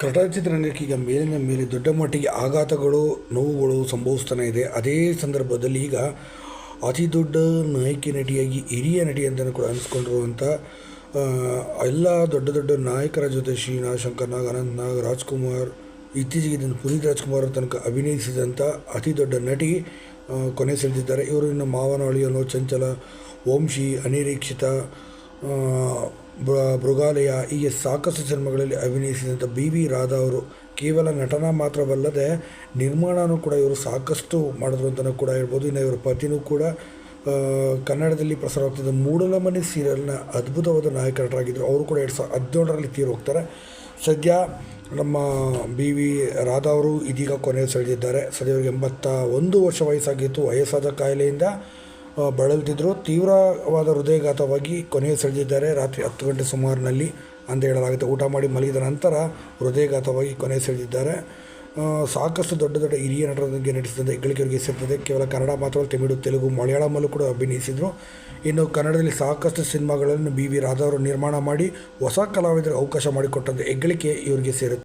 ಕನ್ನಡ ಚಿತ್ರರಂಗಕ್ಕೆ ಈಗ ಮೇಲಿನ ಮೇಲೆ ದೊಡ್ಡ ಮಟ್ಟಿಗೆ ಆಘಾತಗಳು, ನೋವುಗಳು ಸಂಭವಿಸ್ತಾನೆ ಇದೆ. ಅದೇ ಸಂದರ್ಭದಲ್ಲಿ ಈಗ ಅತಿ ದೊಡ್ಡ ನಾಯಕಿ ನಟಿಯಾಗಿ ಹಿರಿಯ ನಟಿ ಅಂತಲೂ ಕೂಡ ಅನಿಸ್ಕೊಂಡಿರುವಂಥ ಎಲ್ಲ ದೊಡ್ಡ ದೊಡ್ಡ ನಾಯಕರ ಜೊತೆ ಶ್ರೀನಾಥ್ ಶಂಕರ್ ನಾಗ್ ಅನಂತ್ ನಾಗ್, ರಾಜ್ಕುಮಾರ್, ಇತ್ತೀಚೆಗೆ ಇದನ್ನು ಪುನೀತ್ ರಾಜ್ಕುಮಾರ್ ತನಕ ಅಭಿನಯಿಸಿದಂಥ ಅತಿ ದೊಡ್ಡ ನಟಿ ಕೊನೆ ಸೆಳೆದಿದ್ದಾರೆ. ಇವರು ಇನ್ನು ಮಾವನಹಳ್ಳಿ ಅನ್ನೋ ಚಂಚಲ ವಂಶಿ ಅನಿರೀಕ್ಷಿತ ಮೃಗಾಲಯ ಹೀಗೆ ಸಾಕಷ್ಟು ಸಿನಿಮಾಗಳಲ್ಲಿ ಅಭಿನಯಿಸಿದಂಥ ಬಿ ವಿ ರಾಧಾ ಅವರು ಕೇವಲ ನಟನ ಮಾತ್ರವಲ್ಲದೆ ನಿರ್ಮಾಣನೂ ಕೂಡ ಇವರು ಸಾಕಷ್ಟು ಮಾಡಿದ್ರು ಅಂತಲೂ ಕೂಡ ಹೇಳ್ಬೋದು. ಇನ್ನು ಇವರ ಪತಿನೂ ಕೂಡ ಕನ್ನಡದಲ್ಲಿ ಪ್ರಸಾರವಾಗ್ತಿದ್ದ ಮೂಡಲಮನೆ ಸೀರಿಯಲ್ನ ಅದ್ಭುತವಾದ ನಾಯಕ ನಟರಾಗಿದ್ದರು ಅವರು ಕೂಡ ಎರಡು ಸಾವಿರದ ಹದಿನೇಳರಲ್ಲಿ ತೀರಿ ಹೋಗ್ತಾರೆ. ಸದ್ಯ ನಮ್ಮ ಬಿ ವಿ ರಾಧಾ ಅವರು ಇದೀಗ ಕೊನೆ ಸೆಳೆದಿದ್ದಾರೆ. ಸದ್ಯ ಇವರಿಗೆ ಎಂಬತ್ತ ಒಂದು ವರ್ಷ ವಯಸ್ಸಾಗಿತ್ತು. ವಯಸ್ಸಾದ ಕಾಯಿಲೆಯಿಂದ ಬಳಲ್ತಿದ್ರು. ತೀವ್ರವಾದ ಹೃದಯಘಾತವಾಗಿ ಕೊನೆಯ ಸೆಳೆದಿದ್ದಾರೆ. ರಾತ್ರಿ ಹತ್ತು ಗಂಟೆ ಸುಮಾರಿನಲ್ಲಿ ಅಂತ ಹೇಳಲಾಗುತ್ತೆ. ಊಟ ಮಾಡಿ ಮಲಗಿದ ನಂತರ ಹೃದಯಘಾತವಾಗಿ ಕೊನೆ ಸೆಳೆದಿದ್ದಾರೆ. ಸಾಕಷ್ಟು ದೊಡ್ಡ ದೊಡ್ಡ ಹಿರಿಯ ನಟರೊಂದಿಗೆ ನಟಿಸಿದಂಥ ಹೆಗ್ಗಳಿಕೆಯವರಿಗೆ ಸೇರ್ತದೆ ಕೇವಲ ಕನ್ನಡ ಮಾತ್ರವಲ್ಲ, ತಮಿಳು, ತೆಲುಗು, ಮಲಯಾಳಮಲ್ಲೂ ಕೂಡ ಅಭಿನಯಿಸಿದರು. ಇನ್ನು ಕನ್ನಡದಲ್ಲಿ ಸಾಕಷ್ಟು ಸಿನಿಮಾಗಳನ್ನು ಬಿ ವಿ ರಾಧಾವರು ನಿರ್ಮಾಣ ಮಾಡಿ ಹೊಸ ಕಲಾವಿದರಿಗೆ ಅವಕಾಶ ಮಾಡಿಕೊಟ್ಟಂತೆ ಹೆಗ್ಗಳಿಕೆ ಇವರಿಗೆ ಸೇರುತ್ತೆ.